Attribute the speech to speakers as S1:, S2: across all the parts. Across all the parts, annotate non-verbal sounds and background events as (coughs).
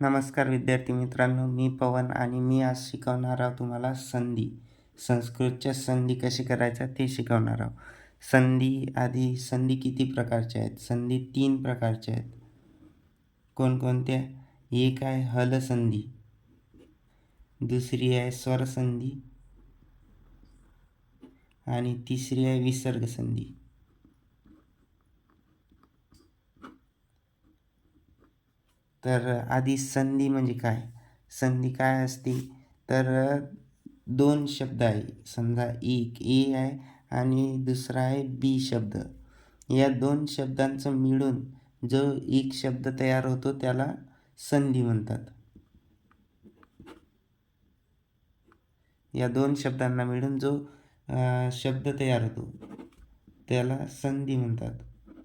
S1: नमस्कार विद्यार्थी मित्रांनो मी पवन आणि मी आज शिकवणार आहोत तुम्हाला संधी. संस्कृतच्या संधी कशी करायच्या ते शिकवणार आहोत. संधी आधी संधी किती प्रकारच्या आहेत? संधी तीन प्रकारच्या आहेत. कोणकोणत्या? एक आहे हलसंधी दुसरी आहे स्वरसंधी आणि तिसरी आहे विसर्ग तर आधी संधी म्हणजे काय? संधी काय असते? तर दोन शब्द आहे. समजा एक ए आहे आणि दुसरा आहे बी शब्द. या दोन शब्दांचं मिळून जो एक शब्द तयार होतो त्याला संधी म्हणतात. या दोन शब्दांना मिळून जो शब्द तयार होतो त्याला संधी म्हणतात.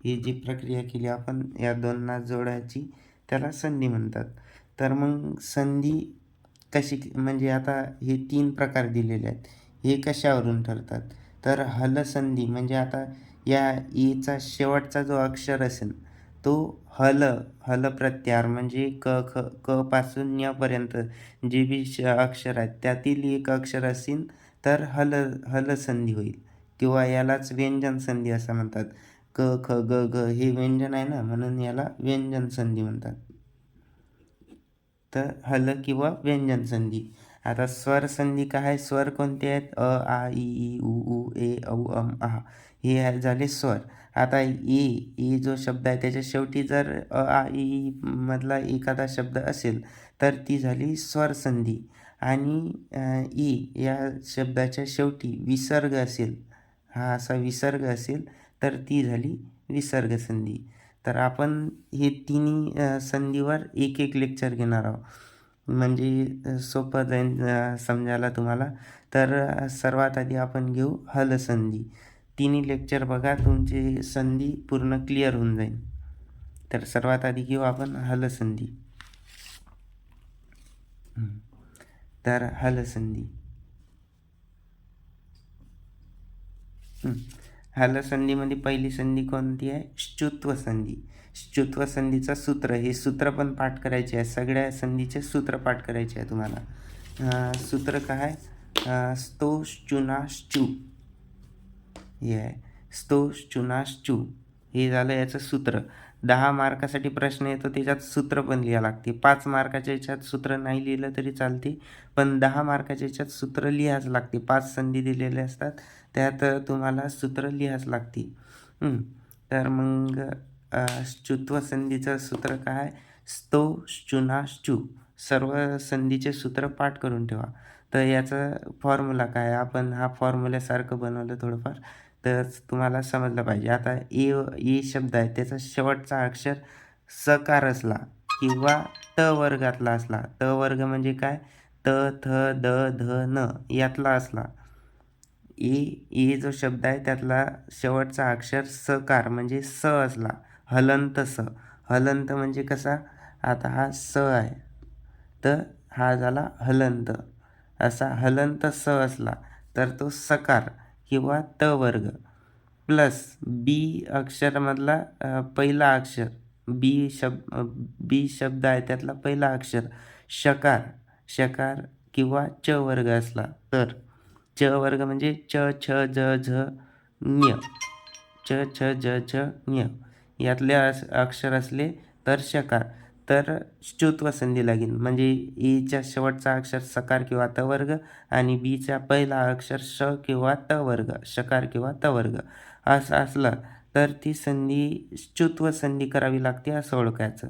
S1: ही जी प्रक्रिया केली आपण या दोनना जोडायची त्याला संधी म्हणतात. तर मग संधी कशी म्हणजे आता हे तीन प्रकार दिलेले आहेत. हे कशावरून ठरतात? तर हलसंधी म्हणजे आता या ईचा शेवटचा जो अक्षर असेल तो हल हल प्रत्यार म्हणजे क ख क पासून यापर्यंत जे बी अक्षर आहेत त्यातील एक अक्षर असेल तर हल हलसंधी होईल. किंवा यालाच व्यंजन संधी असं म्हणतात. क ख ग घ हे व्यंजन आहे ना म्हणून याला व्यंजन संधी म्हणतात. तर हल किंवा व्यंजन संधी. आता स्वर संधी काय स्वर कोणते आहेत? अ आ इ ई उ उ ए औ अम आ. हे झाले स्वर. आता ए ए जो शब्द आहे त्याच्या शेवटी जर अ आ इ ई मधला एखादा शब्द असेल तर ती झाली स्वर संधी. आणि ई या शब्दाच्या शेवटी विसर्ग असेल हा असा विसर्ग असेल तर ती झाली विसर्ग संधी तर आपण हे तिन्ही संधीवर एक एक लेक्चर घेणार आहोत. म्हणजे सोपं जाईल समजायला तुम्हाला. तर सर्वात आधी आपण घेऊ हलसंधी तिन्ही लेक्चर बघा तुमची संधी पूर्ण क्लिअर होऊन जाईल तर सर्वात आधी घेऊ आपण हलसंधी तर हलसंधी हलसंधीमध्ये पहिली संधी कोणती आहे? श्चुत्व संधी. श्चुत्व संधीचं सूत्र. हे सूत्र पण पाठ करायचे आहे. सगळ्या संधीचे सूत्र पाठ करायचे आहे तुम्हाला. सूत्र काय? स्तोष चुनाश्चू हे आहे. स्तोष चुनाश्चू हे झालं याचं सूत्र. दहा मार्कासाठी प्रश्न येतो त्याच्यात सूत्र पण लिहावं लागते. पाच मार्काच्या याच्यात सूत्र नाही लिहिलं तरी चालते पण दहा मार्काच्या याच्यात सूत्र लिहाच लागते. पाच संधी दिलेले असतात. त्यात तुम्हाला सूत्र लिहाच लागते तर मग श्चुत्व संधीचं सूत्र काय? स्तो श्चुनाश्चू सर्व संधीचे सूत्र पाठ करून ठेवा. तर याचा फॉर्म्युला काय? आपण हा फॉर्म्युल्यासारखं बनवलं थोडंफार. तर तुम्हाला समजलं पाहिजे. आता ए ए शब्द आहे. त्याचा शेवटचा अक्षर सकार असला किंवा त वर्गातला असला. त वर्ग म्हणजे काय? त थ द ध न यातला असला. ए ए जो शब्द आहे त्यातला शेवटचा अक्षर सकार म्हणजे स असला हलंत स. हलंत म्हणजे कसा? आता हा स आहे. तर हा झाला हलंत. असा हलंत स असला तर तो सकार किंवा त वर्ग. प्लस बी अक्षरमधला पहिला अक्षर. बी शब्द बी शब्द आहे त्यातला पहिला अक्षर. शकार शकार किंवा च वर्ग असला. तर च वर्ग म्हणजे च छ ज झ ञ. च छ ज झ ञ. यातले अक्षर असले तर शकार. तर च्युत्व संधी लागेल म्हणजे ईच्या शेवटचा अक्षर सकार किंवा त वर्ग आणि बीचा पहिला अक्षर श किंवा त वर्ग शकार किंवा त वर्ग. असं असलं तर ती संधी च्युत्व संधी करावी लागते असं ओळखायचं.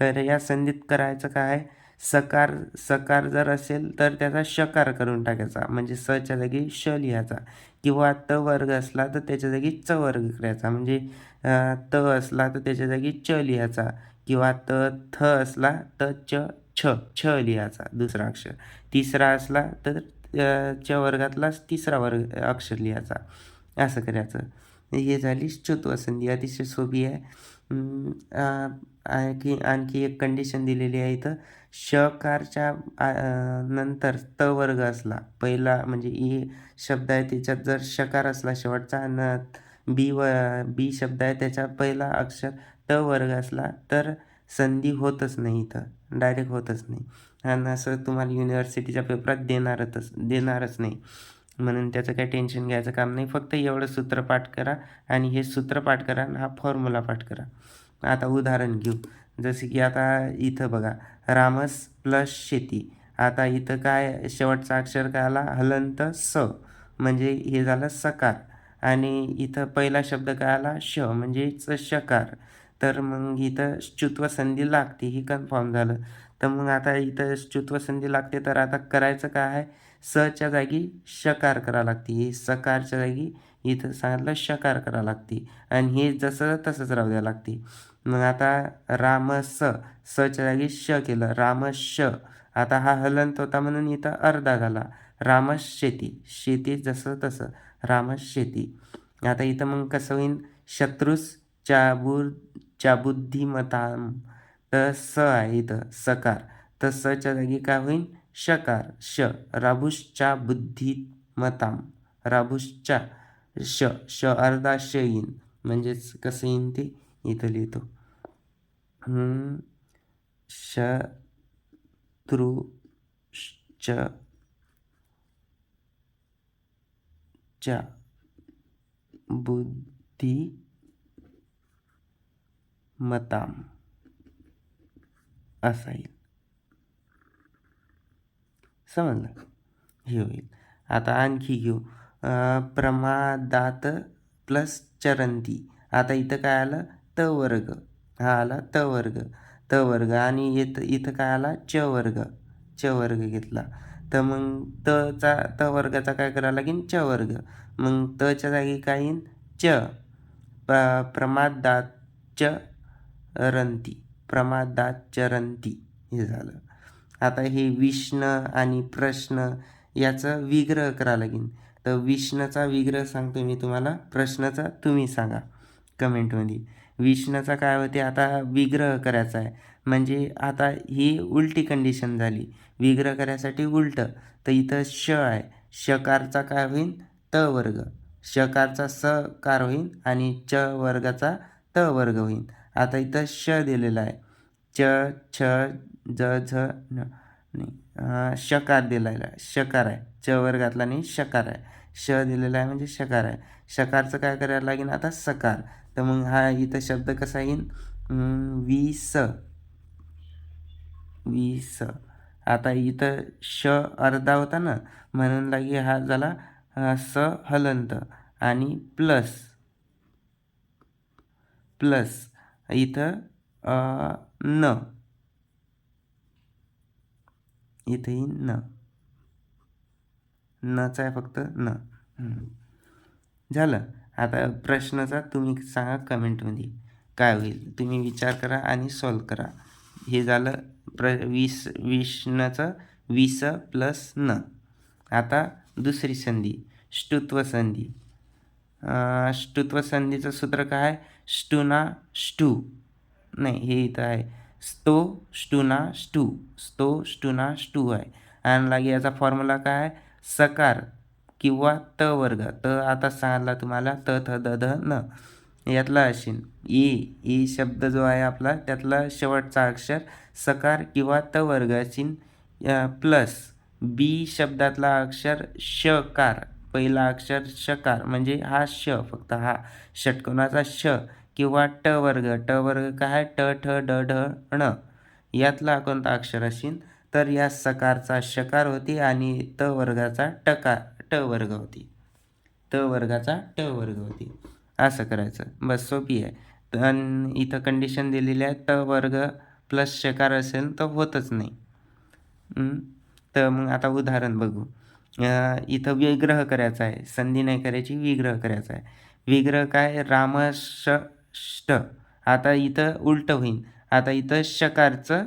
S1: तर या संधीत करायचं काय? सकार सकार जर असेल तर त्याचा शकार करून टाकायचा. म्हणजे सच्या जागी श लिहायचा. किंवा त वर्ग असला तर त्याच्या जागी च वर्ग करायचा. म्हणजे त असला तर त्याच्या जागी च लिहायचा. किंवा त थ असला तर च छ छ लिहायचा दुसरा अक्षर. तिसरा असला तर च वर्गातलाच तिसरा वर्ग अक्षर लिहायचा. असं करायचं. हे झाली च्युत्व अतिशय सोपी आहे. आणखी आणखी एक कंडिशन दिलेली आहे इथं. शकारच्या नंतर त वर्ग असला. पहिला म्हणजे ई शब्द आहे त्याच्यात जर शकार असला शेवटचा न बी व बी शब्द आहे त्याच्या पहिला अक्षर त वर्ग असला तर संधी होतच नाही इथं. डायरेक्ट होतच नाही. आणि असं तुम्हाला युनिव्हर्सिटीच्या पेपरात देणारच देणारच नाही. म्हणून त्याचं काही टेन्शन घ्यायचं काम नाही. फक्त एवढं सूत्र पाठ करा आणि हे सूत्र पाठ करा आणि हा फॉर्म्युला पाठ करा. आता उदाहरण घेऊ. जसे की आता इथं बघा रामस प्लस शेती. आता इथं काय शेवटचा अक्षर काय आला? हलंत स. म्हणजे हे झालं सकार. आणि इथं पहिला शब्द काय आला? श. म्हणजेच शकार तर मग इथं च्युत्व संधी लागते ही कन्फर्म झालं. तर मग आता इथं च्युत्व संधी लागते तर आता करायचं काय आहे? सच्या जागी शकार करा लागते. हे सकारच्या जागी इथं सांगितलं शकार करा लागते. आणि हे जसं तसंच राहू द्यावं लागते. मग आता राम स सच्या जागी श केलं. राम श. आता हा हलंत होता म्हणून इथं अर्धा झाला. रामस शेती. शेती जसं तसं. रामस शेती. आता इथं मग कसं होईन? शत्रुस चाबूर चाबुद्धिमता तर स आहे इथं. सकार. तर सच्या जागी काय होईन? शकार. श. राभुसच्या बुद्धिमताम. राभुसच्या श. श अर्धा श येईन. म्हणजेच कसं येईन ते? इथं लिहितो. शत्रुश्च च्या बुद्धी मताम असा येईल. समजलं? हे होईल. आता आणखी घेऊ. प्रमादात प्लस चरंती. आता इथं काय आलं? त वर्ग. हा आला त वर्ग त वर्ग आणि इथं इथं काय आला? च वर्ग च वर्ग घेतला. तर मग तचा त वर्गाचा काय करावं लागेल च वर्ग. मग तच्या जागी काय येईन? च. प्र प्रमादात च रंती प्रमादात चरंती हे झालं. आता हे विष्ण आणि प्रश्न याचं विग्रह करावं लागेल तर विष्णचा विग्रह सांगतो मी तुम्हाला प्रश्नाचा तुम्ही सांगा कमेंटमध्ये. विष्णूचा काय होते आता विग्रह करायचा आहे. म्हणजे आता ही उलटी कंडिशन झाली. विग्रह करायसाठी उलटं. तर इथं श आहे. शकारचा काय होईल त वर्ग. शकारचा स कार होईल आणि च वर्गाचा त वर्ग होईल आता इथं श दिलेला आहे. च छ ज झ न. शकार दिलेला आहे. शकार आहे. च वर्गातला नाही शकार आहे. श दिलेला आहे म्हणजे शकार आहे. शकारचं काय करायला लागेल? आता सकार. तर मग हा इथं शब्द कसा येईल वीस. वीस. आता इथं श अर्धा होता ना म्हणून लागे हा झाला स हलंत आणि प्लस. प्लस. इथं न. इथं येईन न. नचा आहे फक्त न. झालं. आता प्रश्नाचा तुम्ही सांगा कमेंटमध्ये. काय होईल? तुम्ही विचार करा आणि सॉल्व करा. हे झालं प्र वीस विष्णचं वीस प्लस न. आता दुसरी संधी ष्टुत्व संधी. ष्टुत्व संधीचं सूत्र काय स्टुना स्टू नाही हे इथं आहे. स्तो स्टुना स्टू स्तो स्टुना स्टू आहे. आणि लागे याचा फॉर्म्युला काय आहे? सकार. किंवा त वर्ग. त आता सांगितला तुम्हाला त थ द ध न. यातला असेल ई ई शब्द जो आहे आपला त्यातला शेवटचा अक्षर सकार किंवा त वर्ग असेल प्लस बी शब्दातला अक्षर शकार. पहिला अक्षर शकार. म्हणजे हा श फक्त हा. षटकोनाचा श किंवा ट वर्ग. ट वर्ग काय ट ठ ड ढ ण. यातला कोणता अक्षर असेल तर या सकारचा शकार होती आणि त वर्गाचा टकार. ट वर्ग होती. त वर्गाचा ट वर्ग होती. असं करायचं. बस सोपी आहे. तर इथं कंडिशन दिलेली आहे. त वर्ग प्लस शकार असेल तर होतच नाही. तर मग आता उदाहरण बघू. इथं विग्रह करायचा आहे. संधी नाही करायची विग्रह करायचा आहे. विग्रह काय? रामष्ट आता इथं उलटं होईल आता इथं शकारचं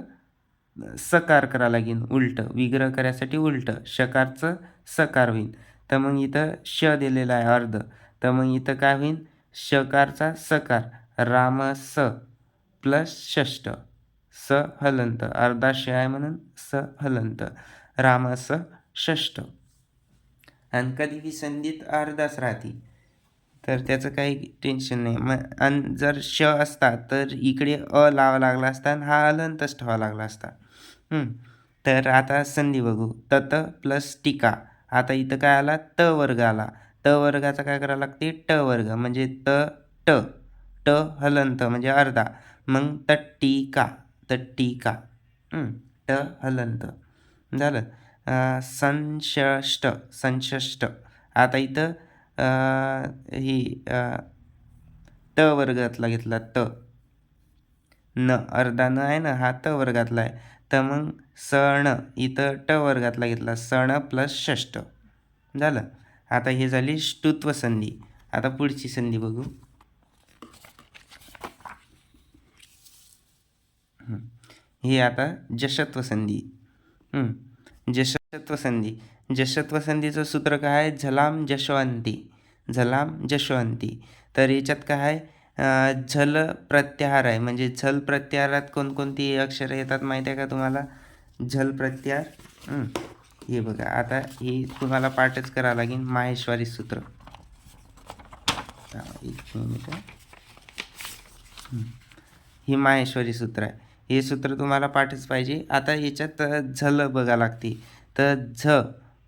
S1: सकार करा लागेल उलटं. विग्रह करायसाठी उलटं. शकारचं सकार होईल तर मग इथं श दिलेला आहे अर्ध. तर मग इथं काय होईल शकारचा सकार. राम स प्लस षष्ट स हलंत. अर्धा श आहे म्हणून स हलंत. राम स षष्ट आणि कधीही संधीत अर्धाच राहते. तर त्याचं काही टेन्शन नाही. मग आणि जर श असता तर इकडे अ लावा लागला असता आणि हा अलंतच ठेवा लागला असता. तर आता संधी बघू. तत प्लस टीका. आता इथं काय आला? त वर्ग आला. त वर्गाचा काय करावं लागते? ट वर्ग. म्हणजे त ट. ट हलंत म्हणजे अर्धा. मग तट्टिका. तट्टिका. ट हलंत. झालं. संशष्ट. संशष्ट. आता इथं ही त ट वर्गातला घेतला त. न. अर्धा न आहे ना? हा त वर्गातला आहे. तर मग सण इथं ट वर्गातला घेतला. सण प्लस षष्ट झालं. आता हे झाली ष्टुत्व संधी. आता पुढची संधी बघू. ही. हे आता जशत्व संधी. जशत्व संधी. जशत्व संधीचं सूत्र काय आहे? झलाम जशवंती. झलाम जशवंती. तर याच्यात काय आहे? झल प्रत्याहार आहे. म्हणजे झल प्रत्याहारात कोणकोणती अक्षरं येतात माहिती आहे का तुम्हाला? झल प्रत्यार. हे. बघा आता हे तुम्हाला पाठच करावं लागेल माहेश्वरी सूत्र. एक मिनिट. हे. माहेश्वरी सूत्र आहे. हे सूत्र तुम्हाला पाठच पाहिजे. आता याच्यात झल बघा लागते. तर झ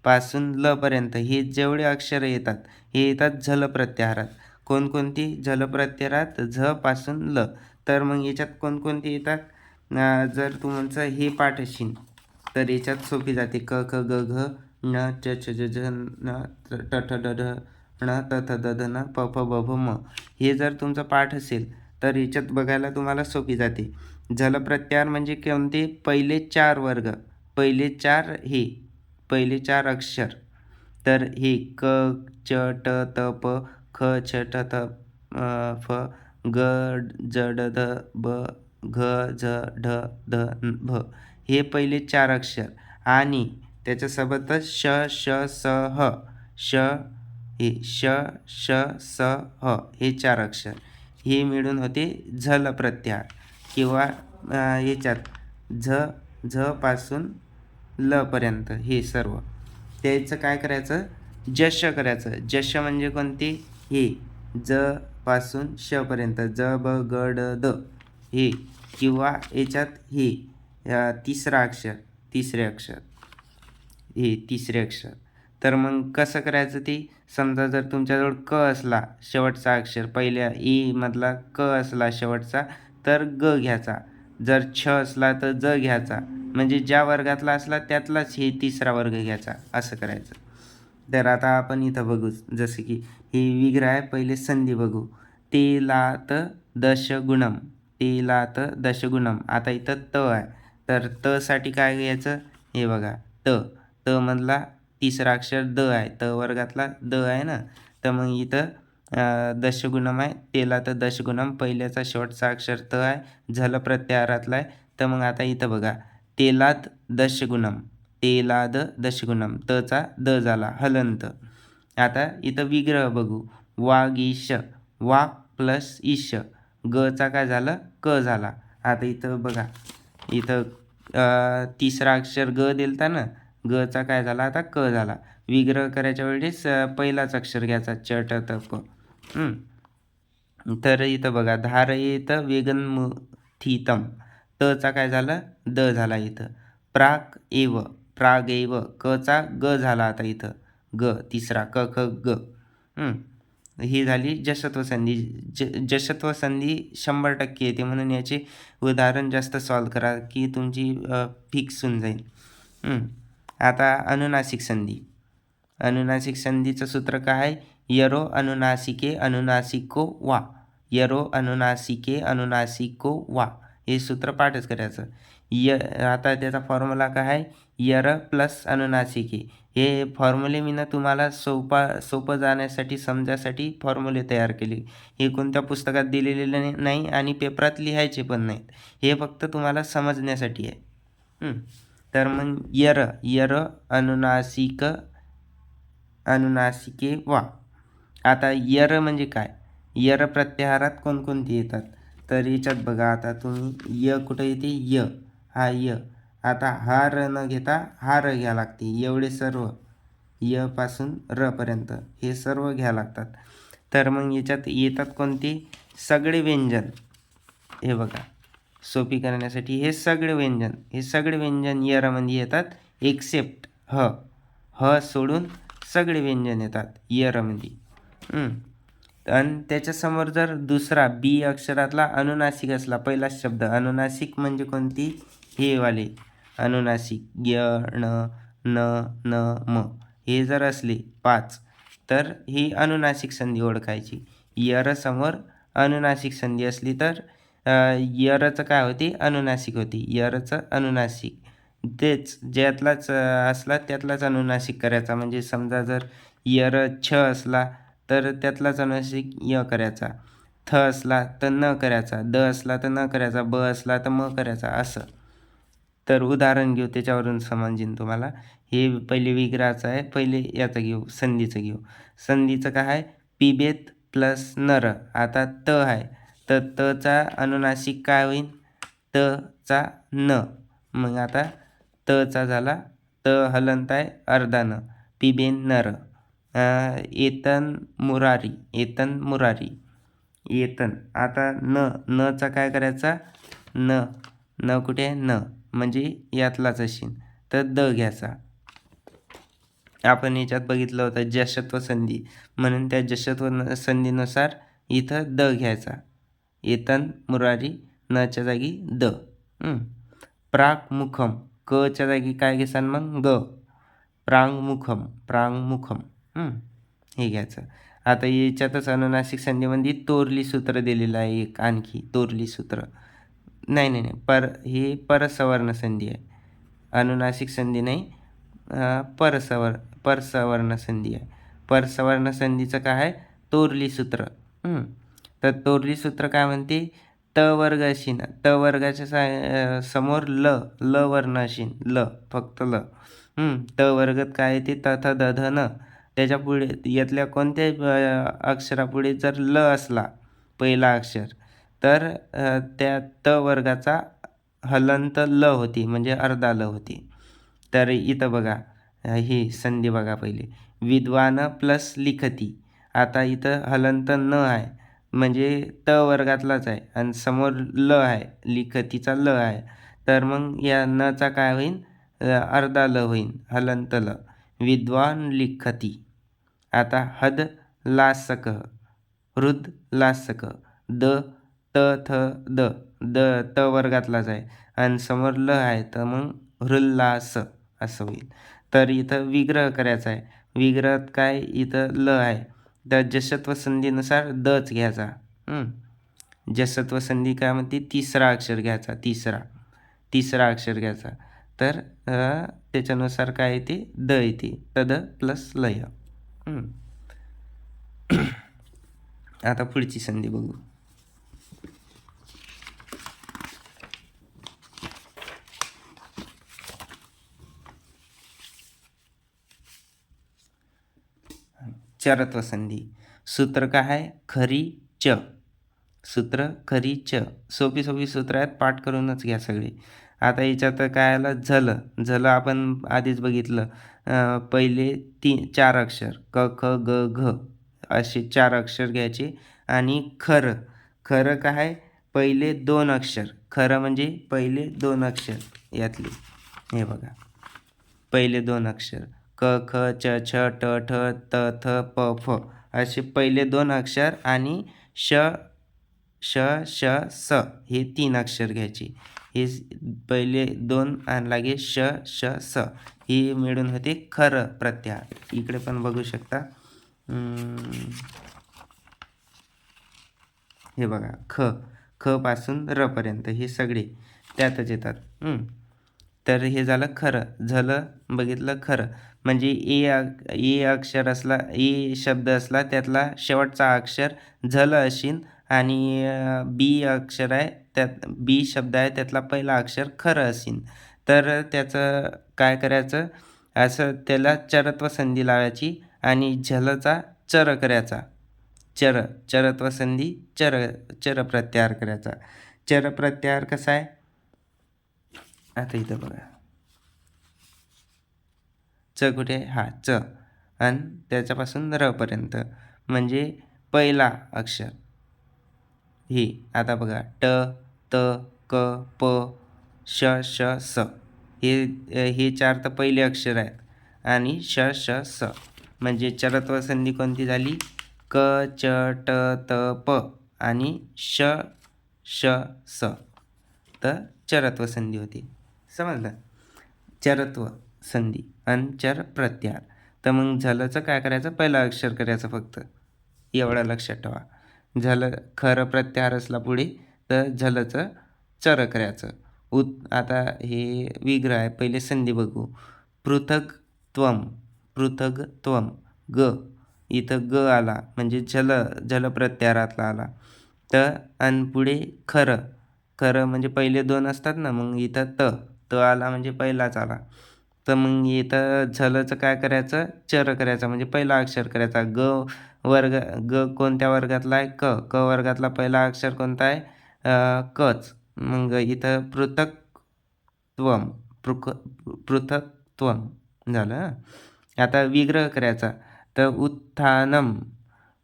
S1: पासून ल पर्यंत हे जेवढे अक्षरं येतात हे येतात झल प्रत्याहारात. कोणकोणती? झल प्रत्याहारात झ पासून ल. तर मग याच्यात कोणकोणती येतात? जर तुमचं हे पाठ असेल तर याच्यात सोपी जाते. क ख ग घ न च छ ज झ न ट ठ ड ढ ण त थ द ध न प फ ब भ म. हे जर तुमचं पाठ असेल तर याच्यात बघायला तुम्हाला सोपी जाते. जलप्रत्याहार म्हणजे कोणते? पहिले चार वर्ग पहिले चार हे पहिले चार अक्षर. तर हे क च ट त प ख छ ठ थ फ ग ज ड ध ब घ झ ढ ध न, भ हे पहिले चार अक्षर. आणि त्याच्यासोबतच श श स ह श हे श श स ह हे चार अक्षर. हे मिळून होते झल प्रत्याहार किंवा याच्यात झ झ पासून ल पर्यंत हे सर्व. त्याचं काय करायचं? जश करायचं. जश म्हणजे कोणते? हे ज पासून शपर्यंत ज ब ग ड द. हे किंवा याच्यात हे तिसरा अक्षर तिसरे अक्षर हे तिसरे अक्षर. तर मग कसं करायचं ते? समजा जर तुमच्याजवळ क असला शेवटचा अक्षर पहिल्या ई मधला क असला शेवटचा तर ग घ्यायचा. जर छ असला तर ज घ्यायचा. म्हणजे ज्या वर्गातला असला त्यातलाच हे तिसरा वर्ग घ्यायचा. असं करायचं. तर आता आपण इथं बघू. जसं की हे विग्रह आहे पहिले संधी बघू. ते ला तर दश गुणम दशगुणम तेलात दशगुणम. आता इथं त आहे. तर त साठी काय घ्यायचं? हे बघा. त. त मधला तिसरा अक्षर द आहे. त वर्गातला द आहे ना? तर मग इथं दशगुणम आहे. तेलात दशगुणम. पहिल्याचा शेवटचा अक्षर त आहे. झल प्रत्याहारातला आहे. तर मग आता इथं बघा. तेलात दशगुणम. तेलाद दशगुणम. तचा द झाला. हलंत. आता इथं विग्रह बघू. वाग ईश वा प्लस ईश. गचा काय झालं? क झाला. आता इथं बघा. इथं तिसरा अक्षर ग दिलता ना गचा काय झाला? आता क झाला. विग्रह करायच्या वेळेस पहिलाच अक्षर घ्यायचा चट ट त प. तर इथं बघा. धार इथं वेगन थितम. तचा काय झालं? द झाला इथं. प्राक एव. प्राग एव कचा ग झाला आता इथं. ग. तिसरा. क ख ग. ही झाली जशत्व संधी. ज जशत्व संधी शंभर टक्के येते म्हणून याचे उदाहरण जास्त सॉल्व करा की तुमची फिक्स होऊन जाईल. आता अनुनासिक संधी. अनुनासिक संधीचं सूत्र काय आहे? यरो अनुनासिके अनुनासिको वा. यरो अनुनासिके अनुनासिको वा. हे सूत्र पाठच करायचं. य आता त्याचा फॉर्म्युला काय आहे? यर प्लस अनुनासिके. हे फॉर्म्युले मी ना तुम्हाला सोपा सोपं जाण्यासाठी समजासाठी फॉर्म्युले तयार केले. हे कोणत्या पुस्तकात दिलेले नाही- नाही आणि पेपरात लिहायचे पण नाहीत. हे फक्त तुम्हाला समजण्यासाठी आहे. तर मग यर यर अनुनासिक अनुनासिके वा. आता यर म्हणजे काय? यर प्रत्याहारात कोणकोणती येतात? तर याच्यात बघा आता तुम्ही य कुठं येते? य. हा य. आता हार न घेता हार घ्या लागते. एवढे सर्व य पासून र पर्यंत हे सर्व घ्या लागतात. तर मग याच्यात येतात कोणते? सगळे व्यंजन. हे बघा. सोपी करण्यासाठी हे सगळे व्यंजन. हे सगळे व्यंजन यरामध्ये येतात. एक्सेप्ट ह. ह सोडून सगळे व्यंजन येतात यरामध्ये. आणि त्याच्यासमोर जर दुसरा बी अक्षरातला अनुनासिक असला पहिला शब्द अनुनासिक म्हणजे कोणती? हे वाले. अनुनासिक य ण न न म हे जर असले पाच तर ही अनुनासिक संधी ओळखायची. यरसमोर अनुनासिक संधी असली तर यरचं काय होती? अनुनासिक होती. यरचं अनुनासिक. तेच ज्यातलाच असला त्यातलाच अनुनासिक करायचा. म्हणजे समजा जर यर छ असला तर त्यातलाच अनुनासिक य करायचा. थ असला तर न करायचा. द असला तर न करायचा. ब असला तर म करायचा. असं. तर उदाहरण घेऊ त्याच्यावरून समजेन तुम्हाला. हे पहिले विग्रहाचं आहे पहिले याचं घेऊ संधीचं घेऊ. संधीचं काय आहे? पिबेत प्लस नर आता त आहे. तर तचा अनुनासिक काय होईल तचा न. मग आता तचा झाला. त हलंत आहे अर्धानं पिबेन नर येतन मुरारी. येतन मुरारी. येतन. आता न नचा काय करायचा? न. न कुठे? आहे न. म्हणजे यातलाच असेल तर द घ्यायचा. आपण याच्यात बघितलं होतं जशत्व संधी. म्हणून त्या जशत्व संधीनुसार इथं द घ्यायचा. येतन मुरारी नच्या जागी द. प्राक मुखम कच्या जागी काय घेसान मग? ग. प्रांग मुखम प्रांग मुखम हे घ्यायचं. आता याच्यातच अनुनासिक संधीमध्ये तोरली सूत्र दिलेलं आहे एक आणखी. तोरली सूत्र. नाही नाही नाही. पर ही परसवर्ण संधी आहे. अनुनासिक संधी नाही. परसवर परसवर्ण संधी आहे. परसवर्ण संधीचं काय आहे? तोरली सूत्र तर तोरली सूत्र काय म्हणते? त वर्ग अशीन त वर्गाच्या सा समोर ल ल वर्ण अशीन ल फक्त ल. त वर्गात काय येते तथ दध न. त्याच्या पुढे यातल्या कोणत्याही अक्षरापुढे जर ल असला पहिला अक्षर तर त्या त वर्गाचा हलंत ल होती म्हणजे अर्धा ल होती. तर इथं बघा ही संधी बघा पहिले. विद्वान प्लस लिखती. आता इथं हलंत न आहे म्हणजे त वर्गातलाच आहे आणि समोर ल आहे लिखतीचा ल आहे. तर मग या नचा काय होईल अर्धा ल होईल हलंत ल. विद्वान लिखती. आता हद लासक हृद लासक द त थ द द त वर्गातलाच आहे. आणि समोर ल आहे तर मग हृल्लास असं होईल. तर इथं विग्रह करायचा आहे. विग्रहात काय? इथं ल आहे. तर जशत्व संधीनुसार दच घ्यायचा. जसत्व संधी काय म्हणते? तिसरा अक्षर घ्यायचा. तिसरा. तिसरा अक्षर घ्यायचा. तर त्याच्यानुसार काय येते? द येते. तद प्लस लय (coughs) आता पुढची संधी बघू. चरत्व संधी सूत्र का आहे? खरी च. सूत्र खरी च. सोपी सोपी सूत्र आहेत पाठ करूनच घ्या सगळे. आता याच्यात काय आलं? झलं. झलं आपण आधीच बघितलं. पहिले तीन चार अक्षर. क ख ग घ. असे चार अक्षर घ्यायचे. आणि खरं. खरं काय पहिले दोन अक्षर. खरं म्हणजे पहिले दोन अक्षर यातले. हे बघा. पहिले दोन अक्षर. क ख च छ ट ठ त थ प फ असे पहिले दोन अक्षर आणि श श श स हे तीन अक्षर घ्यायचे. हे पहिले दोन आणि लागे श श स. ही मिळून होते खरं प्रत्याहार इकडे पण बघू शकता. हे बघा. ख ख पासून र पर्यंत हे सगळे त्यातच येतात. तर हे झालं खरं. झालं बघितलं खरं. म्हणजे ए ए अक्षर असला ए शब्द असला त्यातला शेवटचा अक्षर झलं अशीन आणि बी अक्षर आहे त्यात बी शब्द आहे त्यातला पहिला अक्षर खरं असेल तर त्याचं काय करायचं? असं त्याला चरत्व संधी लावायची आणि झलचा चर करायचा. चर चरत्व संधी चर चर प्रत्याहार करायचा. चर प्रत्याहार कसा आहे? आता इथं बघा. च कुठे? हा च. आणि त्याच्यापासून रपर्यंत म्हणजे पहिला अक्षर. हे आता बघा. ट त क प श श स. हे हे चार तर पहिले अक्षर आहेत. आणि श श स. म्हणजे चरत्व संधी कोणती झाली? क च ट त प. आणि श श स. तर चरत्व संधी होती. समजलं? चरत्व संधी आणि चर प्रत्यार तर मग झालंचं काय करायचं? पहिलं अक्षर करायचं फक्त. एवढं लक्षात ठेवा. झालं खरं प्रत्याहार असला पुढे तर झालंचं चर करायचं. उत आता हे विग्रह आहे पहिले संधी बघू. पृथक त्वम पृथक त्वम ग. इथं ग आला म्हणजे जल जल प्रत्याहारातला आला. तर आणि पुढे खरं. खरं म्हणजे पहिले दोन असतात ना मग इथं त. तो आला म्हणजे पहिलाच आला. तर मग इथं झलचं काय करायचं? चर करायचं. म्हणजे पहिला अक्षर करायचा. ग वर्ग ग कोणत्या वर्गातला आहे? क. क वर्गातला पहिला अक्षर कोणता आहे? कच. मग इथं पृथक्त्वम पृक पृथक्त्वम झालं आता विग्रह करायचा. तर उत्थानम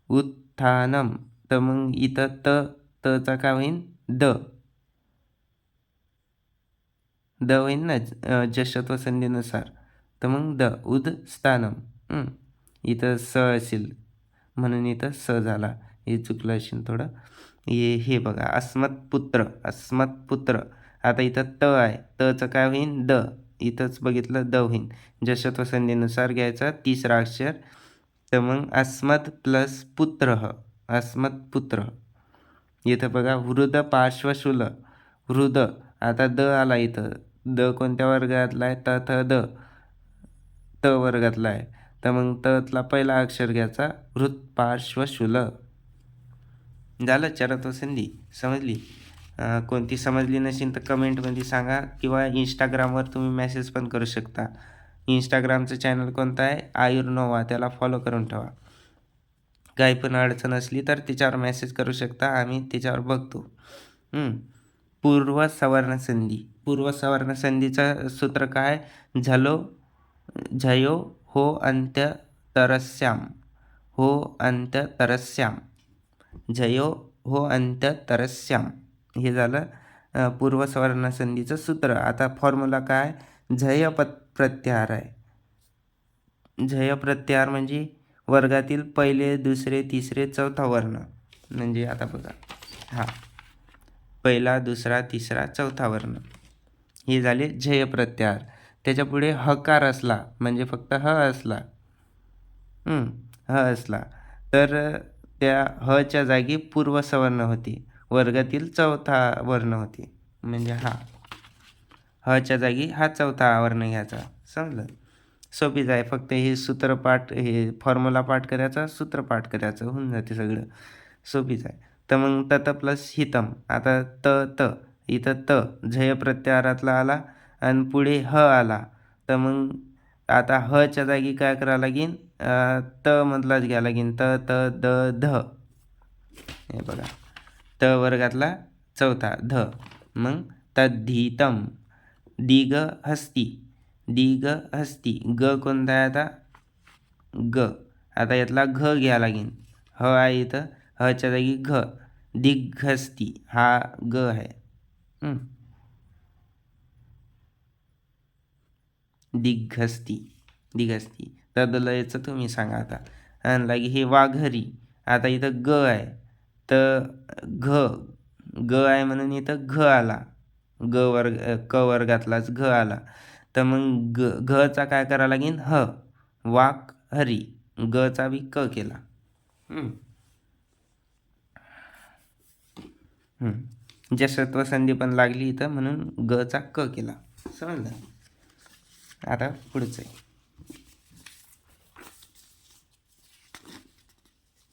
S1: उत्थानम. तर मग इथं त तचा काय होईल द. द होईल ना जशत्व संधीनुसार तर मग द उद स्थानम. इथं स असेल. म्हणून इथं स झाला. हे चुकलं असेल थोडं. हे हे बघा. अस्मत पुत्र. अस्मत पुत्र. आता इथं त आहे. तचं काय होईन? द. इथंच बघितलं द होईन. जशत्व संधीनुसार घ्यायचा. तिसरा अक्षर. तर मग अस्मत प्लस पुत्र. अस्मत पुत्र. इथं बघा वृद पार्श्वशूल वृद आता द आला इथं. द कोणत्या वर्गातला आहे? त थ द. त वर्गातला आहे. तर मग ततला पहिला अक्षर घ्यायचा. वृत पार्श्वशूल झालं चरत्व संधी. समजली? कोणती समजली नसेल तर कमेंटमध्ये सांगा किंवा इंस्टाग्रामवर तुम्ही मेसेज पण करू शकता. इंस्टाग्रामचं चॅनल कोणतं आहे? आयुर्नोवा. त्याला फॉलो करून ठेवा. काही पण अडचण असली तर त्याच्यावर मेसेज करू शकता. आम्ही त्याच्यावर बघतो. पूर्व सवर्णसंधी पूर्व सवर्णसंधीचं सूत्र काय? झालो झयो हो अंत्य तरस्याम हो अंत्य तरस्याम झयो हो अंत्य तरस्याम हे झालं पूर्व सवर्णसंधीचं सूत्र. आता फॉर्म्युला काय? झय प प्रत्याहार आहे. झय प्रत्याहार म्हणजे वर्गातील पहिले दुसरे तिसरे चौथा वर्ण. म्हणजे आता बघा. हां. पहिला दुसरा तिसरा चौथा वर्ण. हे झाले झय प्रत्याहार त्याच्यापुढे हकार असला म्हणजे फक्त ह असला. ह असला. तर त्या हच्या जागी पूर्वसवर्ण होती. वर्गातील चौथा वर्ण होती. म्हणजे हा. हच्या जागी हा चौथा वर्ण घ्यायचा. समजलं? सोपीच आहे फक्त हे सूत्रपाठ हे फॉर्म्युला पाठ करायचा सूत्रपाठ करायचं. होऊन जाते सगळं. सोपीच आहे तर मग तत प्लस हितम. आता त त इथं त झय प्रत्याहारातला आला आणि पुढे ह आला. तर मग आता हच्या जागी काय करावं लागेल त मधलाच घ्यावं लागेल त त द ध. हे बघा. त वर्गातला चौथा ध. मग तद्धितम. दिग हस्ती दिग हस्ती ग कोणता आहे आता? ग. आता यातला घ घ्या लागेल ह आहे इथं. हच्या जागी घ. दिग्घस्ती. हा ग आहे. दिग्घस्ती. दिघस्ती तदलयचं तुम्ही सांगा आता. आणि लागे हे वाघरी आता इथं ग आहे. तर घ. ग आहे म्हणून इथं घ आला. ग वर्ग क वर्गातलाच घ आला. तर मग ग घचा काय करावं लागेल ह. वाक हरी गचा बी क केला. जसत्व संधी पण लागली इथं म्हणून ग चा क केला. समजलं? आता पुढचं आहे.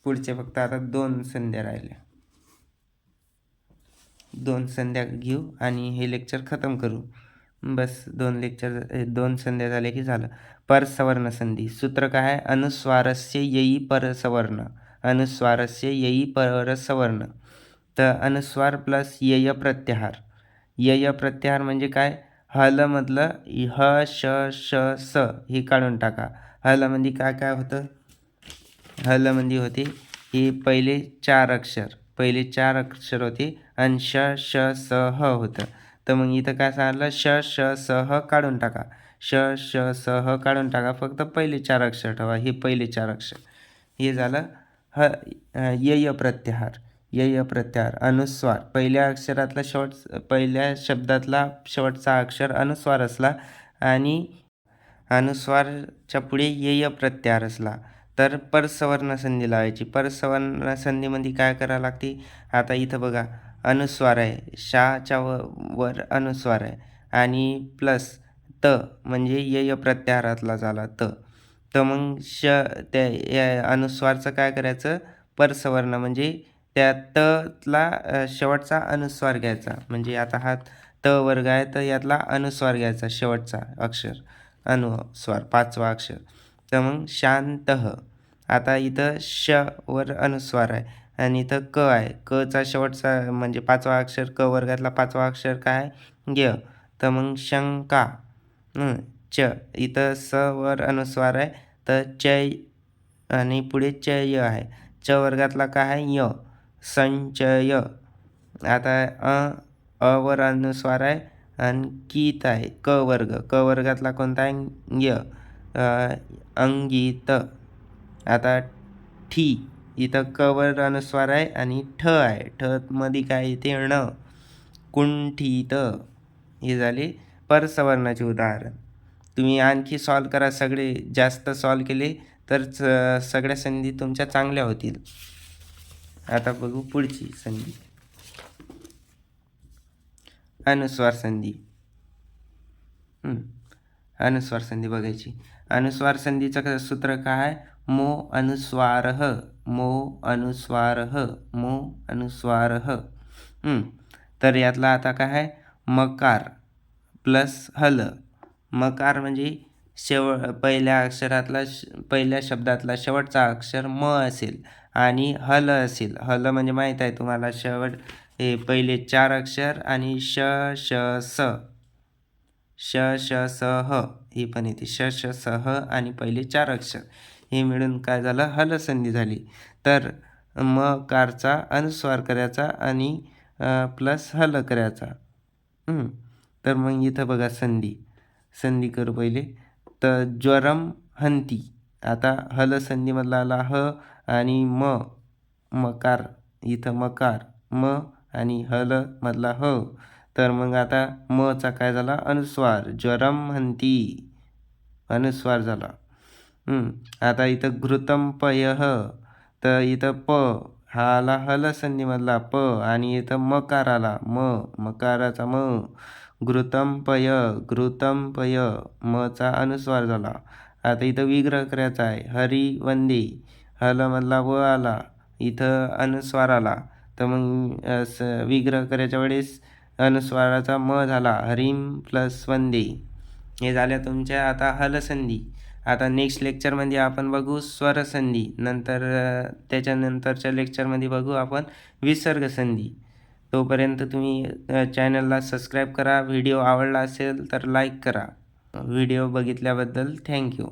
S1: पुढचे फक्त आता दोन संध्या राहिल्या दोन संध्या घेऊ आणि हे लेक्चर खतम करू. बस दोन लेक्चर दोन संध्या झाले की झालं. परसवर्ण संधी. सूत्र काय? आहे अनुस्वारस्य येई परसवर्ण. अनुस्वारस्य येई परसवर्ण. तर अनुस्वार प्लस यय प्रत्याहार. यय प्रत्याहार म्हणजे काय? हलमधलं ह श श स हे काढून टाका. हलमध्ये काय काय होतं? हलमध्ये होते हे पहिले चार अक्षर. पहिले चार अक्षर होते आणि श श स ह होतं. तर मग इथं काय सांगितलं? श श स ह काढून टाका. श श स ह काढून टाका. फक्त पहिले चार अक्षर ठेवा. हे पहिले चार अक्षर. हे झालं ह यय प्रत्याहार. यय प्रत्यार अनुस्वार. पहिल्या अक्षरातला शेवट पहिल्या शब्दातला शेवटचा अक्षर अनुस्वार असला आणि अनुस्वारच्या पुढे येय प्रत्यार प्रत्याहार असला. तर परसवर्ण संधी लावायची. परसवर्ण संधीमध्ये काय करावं लागते? आता इथं बघा. अनुस्वार आहे. शाच्या व वर अनुस्वार आहे. आणि प्लस त म्हणजे य प्रत्याहारातला झाला त. तर मग श त्या अनुस्वारचं काय करायचं? परसवर्ण म्हणजे त्या तला शेवटचा अनुस्वार घ्यायचा. म्हणजे आता हा त वर्ग आहे तर यातला अनुस्वार घ्यायचा शेवटचा अक्षर. अनुस्वार पाचवा अक्षर. तर मग शांत आता इथं श वर अनुस्वार आहे आणि इथं क आहे. कचा शेवटचा म्हणजे पाचवा अक्षर क वर्गातला पाचवा अक्षर काय आहे? य. तर मग शंका. च. इथं स वर अनुस्वार आहे तर चय आणि पुढे चय आहे. च वर्गातला काय आहे? य. संचय. आता अ अ अनुस्वार आहे आणि कीत आहे. क वर्ग. क वर्गातला कोणता आहे य? आता ठी. इथं क अनुस्वार आहे आणि ठ आहे. ठ मध्ये काय येते? ण. कुंठित. हे झाले परसवर्णाचे उदाहरण. तुम्ही आणखी सॉल्व करा. सगळे जास्त सॉल्व केले तर सगळ्या संधी तुमच्या चांगल्या होतील. आता बघू पुढची संधी. अनुस्वार संधी. अनुस्वार संधी बघायची. अनुस्वार संधीचं सूत्र काय आहे? मो अनुस्वार मो अनुस्वार मो अनुस्वार. तर यातला आता काय आहे? मकार प्लस हल. मकार म्हणजे शेव पहिल्या अक्षरातला पहिल्या शब्दातला शेवटचा अक्षर म असेल. आणि हल असेल. हल म्हणजे माहीत आहे तुम्हाला शेवट हे पहिले चार अक्षर आणि श श स. श श स ह. हे पण येते. श श स ह आणि पहिले चार अक्षर. हे मिळून काय झालं? हलसंधी झाली. तर म कारचा अनुस्वार करायचा आणि प्लस हल करायचा. तर मग इथं बघा संधी. संधी करू पहिले. तर ज्वरम हंती. आता हल संधीमधला आला ह आणि म मकार इथं मकार म आणि हल मधला ह. तर मग आता मचा काय झाला? अनुस्वार ज्वरम म्हणती अनुस्वार झाला. आता इथं घृतम पय तर इथं प हा आला हल संधीमधला प आणि इथं मकार आला. म मकाराचा म. घृतम पय घृतम पय मचा अनुस्वार झाला. आता इथं विग्रह करायचा आहे. हरी वंदे हलमधला व आला इथं अनुस्वार आला तर मग स विग्रह करायच्या वेळेस अनुस्वाराचा म झाला हरिम प्लस वंदे. हे झाल्या तुमच्या आता हलसंधी. आता नेक्स्ट लेक्चरमध्ये आपण बघू स्वरसंधी. नंतर त्याच्यानंतरच्या लेक्चरमध्ये बघू आपण विसर्गसंधी. तोपर्यंत तुम्ही चॅनलला सबस्क्राईब करा. व्हिडिओ आवडला असेल तर लाईक करा. Video बघितल्याबद्दल thank you